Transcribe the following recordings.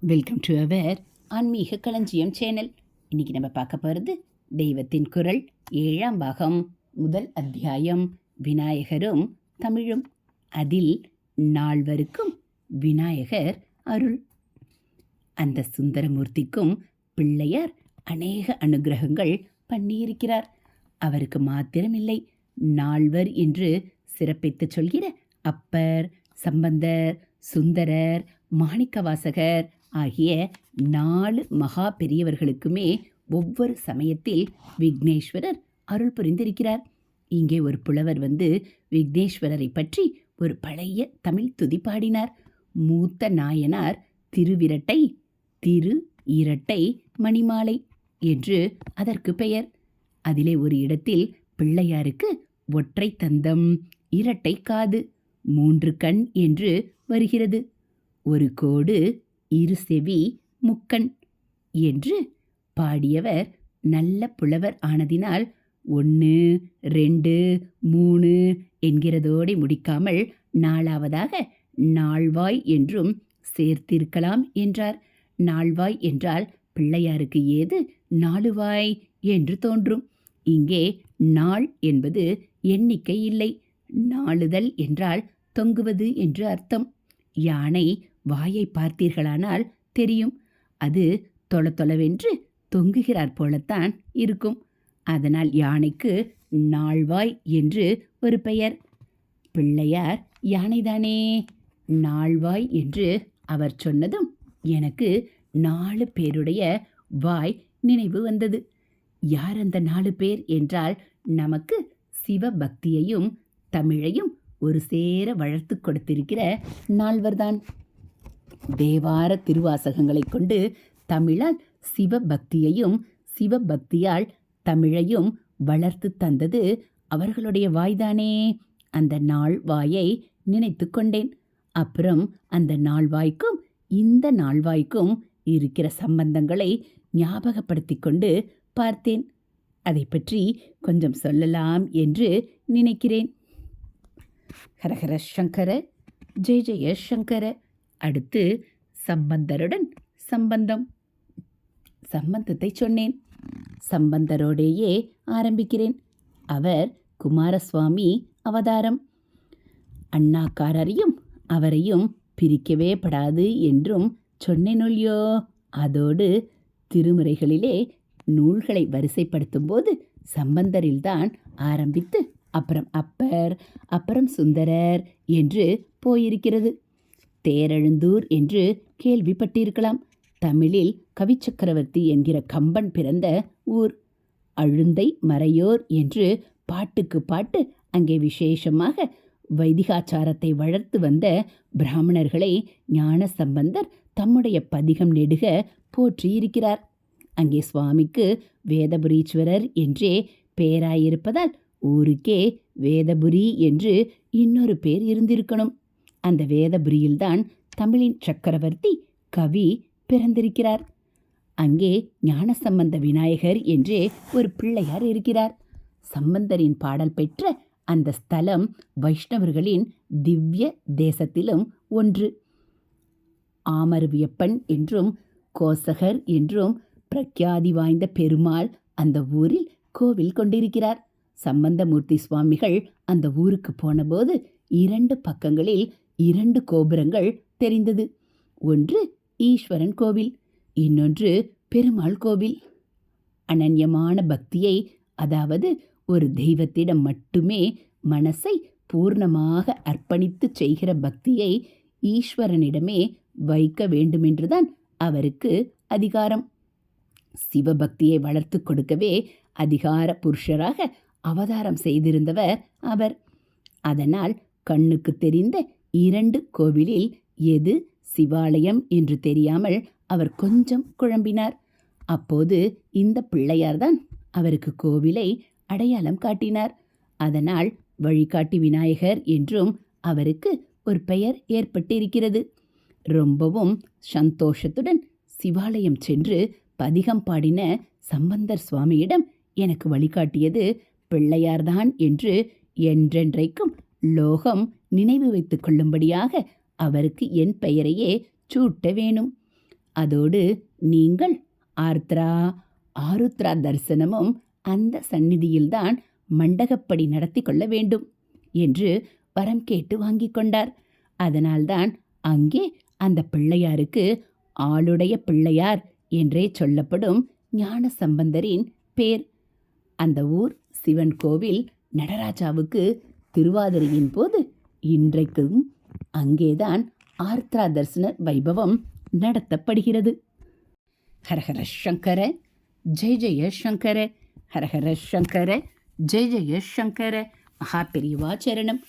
Welcome to our ஆன்மீக களஞ்சியம் channel. இன்னைக்கு நம்ம பார்க்க போகிறது தெய்வத்தின் குரல் ஏழாம் பாகம் முதல் அத்தியாயம். விநாயகரும் தமிழும் அதில் நால்வருக்கும் விநாயகர் அருள். அந்த சுந்தரமூர்த்திக்கும் பிள்ளையார் அநேக அனுகிரகங்கள் பண்ணியிருக்கிறார். அவருக்கு மாத்திரமில்லை நால்வர் என்று சிறப்பித்துச் சொல்கிற அப்பர் சம்பந்தர் சுந்தரர் மாணிக்கவாசகர் ஆகிய நாலு மகா பெரியவர்களுக்குமே ஒவ்வொரு சமயத்தில் விக்னேஸ்வரர் அருள் புரிந்திருக்கிறார். இங்கே ஒரு புலவர் வந்து விக்னேஸ்வரரை பற்றி ஒரு பழைய தமிழ் துதி பாடினார். மூத்த நாயனார் திருவிரட்டை திரு இரட்டை மணிமாலை என்று அதற்கு பெயர். அதிலே ஒரு இடத்தில் பிள்ளையாருக்கு ஒற்றை தந்தம் இரட்டை காது மூன்று கண் என்று வருகிறது. ஒரு கோடு இரு செவி முக்கண் என்று பாடியவர் நல்ல புலவர் ஆனதினால் ஒன்று ரெண்டு மூணு என்கிறதோடு முடிக்காமல் நாலாவதாக நாள்வாய் என்றும் சேர்த்திருக்கலாம் என்றார். நாள்வாய் என்றால் பிள்ளையாருக்கு ஏது? நாலுவாய் என்று தோன்றும். இங்கே நாள் என்பது எண்ணிக்கை இல்லை. நாளுதல் என்றால் தொங்குவது என்று அர்த்தம். யானை வாயை பார்த்தீர்களானால் தெரியும். அது தொல தொலவென்று தொங்குகிறார் போலத்தான் இருக்கும். அதனால் யானைக்கு நாள்வாய் என்று ஒரு பெயர். பிள்ளையார் யானைதானே? நாள்வாய் என்று அவர் சொன்னதும் எனக்கு நாலு பேருடைய வாய் நினைவு வந்தது. யார் அந்த நாலு பேர் என்றால் நமக்கு சிவபக்தியையும் தமிழையும் ஒரு சேர வளர்த்து கொடுத்திருக்கிற நால்வர்தான். தேவார திருவாசகங்களை கொண்டு தமிழால் சிவபக்தியையும் சிவபக்தியால் தமிழையும் வளர்த்து தந்தது அவர்களுடைய வாய்தானே. அந்த நாள் வாயை நினைத்து கொண்டேன். அப்புறம் அந்த நாள்வாய்க்கும் இந்த நாள்வாய்க்கும் இருக்கிற சம்பந்தங்களை ஞாபகப்படுத்தி கொண்டு பார்த்தேன். அதை பற்றி கொஞ்சம் சொல்லலாம் என்று நினைக்கிறேன். ஹரஹர சங்கர ஜெய ஜெய சங்கர. அடுத்து சம்பந்தருடன் சம்பந்தம். சம்பந்தத்தை சொன்னேன். சம்பந்தரோடேயே ஆரம்பிக்கிறேன். அவர் குமாரசுவாமி அவதாரம். அண்ணாக்காரரையும் அவரையும் பிரிக்கவே படாது என்றும் சொன்னேனொல்லியோ அதோடு திருமுறைகளிலே நூல்களை வரிசைப்படுத்தும் போது சம்பந்தரில்தான் ஆரம்பித்து அப்புறம் அப்பர் அப்புறம் சுந்தரர் என்று போயிருக்கிறது. தேரெழுந்தூர் என்று கேள்விப்பட்டிருக்கலாம். தமிழில் கவிச்சக்கரவர்த்தி என்கிற கம்பன் பிறந்த ஊர். அழுந்தை மறையோர் என்று பாட்டுக்கு பாட்டு அங்கே விசேஷமாக வைதிகாச்சாரத்தை வளர்த்து வந்த பிராமணர்களை ஞான சம்பந்தர் தம்முடைய பதிகம் நெடுக போற்றியிருக்கிறார். அங்கே சுவாமிக்கு வேதபுரீஸ்வரர் என்றே பேராயிருப்பதால் ஊருக்கே வேதபுரி என்று இன்னொரு பேர் இருந்திருக்கணும். அந்த வேதபுரியில்தான் தமிழின் சக்கரவர்த்தி கவி பிறந்திருக்கிறார். அங்கே ஞானசம்பந்த விநாயகர் என்றே ஒரு பிள்ளையார் இருக்கிறார். சம்பந்தரின் பாடல் பெற்ற அந்த ஸ்தலம் வைஷ்ணவர்களின் திவ்ய தேசத்திலும் ஒன்று. ஆமருவியப்பன் என்றும் கோசகர் என்றும் பிரக்யாதி வாய்ந்த பெருமாள் அந்த ஊரில் கோவில் கொண்டிருக்கிறார். சம்பந்தமூர்த்தி சுவாமிகள் அந்த ஊருக்கு போனபோது இரண்டு பக்கங்களில் இரண்டு கோபுரங்கள் தெரிந்தது. ஒன்று ஈஸ்வரன் கோவில் இன்னொன்று பெருமாள் கோவில். அனன்யமான பக்தியை அதாவது ஒரு தெய்வத்திடம் மட்டுமே மனசை பூர்ணமாக அர்ப்பணித்து செய்கிற பக்தியை ஈஸ்வரனிடமே வைக்க வேண்டுமென்றுதான் அவருக்கு அதிகாரம். சிவபக்தியை வளர்த்து கொடுக்கவே அதிகார புருஷராக அவதாரம் செய்திருந்தவர் அவர். அதனால் கண்ணுக்கு தெரிந்த இரண்டு கோவிலில் எது சிவாலயம் என்று தெரியாமல் அவர் கொஞ்சம் குழம்பினார். அப்போது இந்த பிள்ளையார்தான் அவருக்கு கோவிலை அடையாளம் காட்டினார். அதனால் வழிகாட்டி விநாயகர் என்றும் அவருக்கு ஒரு பெயர் ஏற்பட்டிருக்கிறது. ரொம்பவும் சந்தோஷத்துடன் சிவாலயம் சென்று பதிகம் பாடின சம்பந்தர் சுவாமியிடம் எனக்கு வழிகாட்டியது பிள்ளையார்தான் என்று என்றென்றைக்கும் லோகம் நினைவு வைத்து கொள்ளும்படியாக அவருக்கு என் பெயரையே சூட்ட வேணும். அதோடு நீங்கள் ஆர்த்ரா ஆருத்ரா தரிசனமும் அந்த சந்நிதியில்தான் மண்டகப்படி நடத்தி கொள்ள வேண்டும் என்று வரம் கேட்டு வாங்கிக் கொண்டார். அதனால்தான் அங்கே அந்த பிள்ளையாருக்கு ஆளுடைய பிள்ளையார் என்றே சொல்லப்படும் ஞான சம்பந்தரின் பேர். அந்த ஊர் சிவன் கோவில் நடராஜாவுக்கு திருவாதிரையின் போது இன்றைக்கும் அங்கேதான் ஆர்த்ரா தரிசன வைபவம் நடத்தப்படுகிறது. ஹரஹர சங்கர ஜெய ஜெய சங்கர ஹரஹர சங்கர ஜெய ஜெய சங்கர. மகா பெரியவா சரணம்.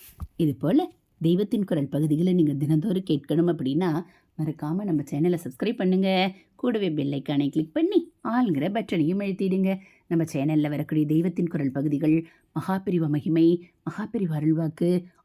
இது போல் தெய்வத்தின் குரல் பகுதிகளை நீங்கள் தினந்தோறும் கேட்கணும் அப்படின்னா மறக்காமல் நம்ம சேனலை சப்ஸ்கிரைப் பண்ணுங்கள் கூடவே பெல்லைக்கானை கிளிக் பண்ணி ஆளுங்கிற பட்டனையும் எழுத்திடுங்க நம்ம சேனலில் வரக்கூடிய தெய்வத்தின் குரல் பகுதிகள் மகாபிரிவ மகிமை மகாபிரிவ அருள்வாக்கு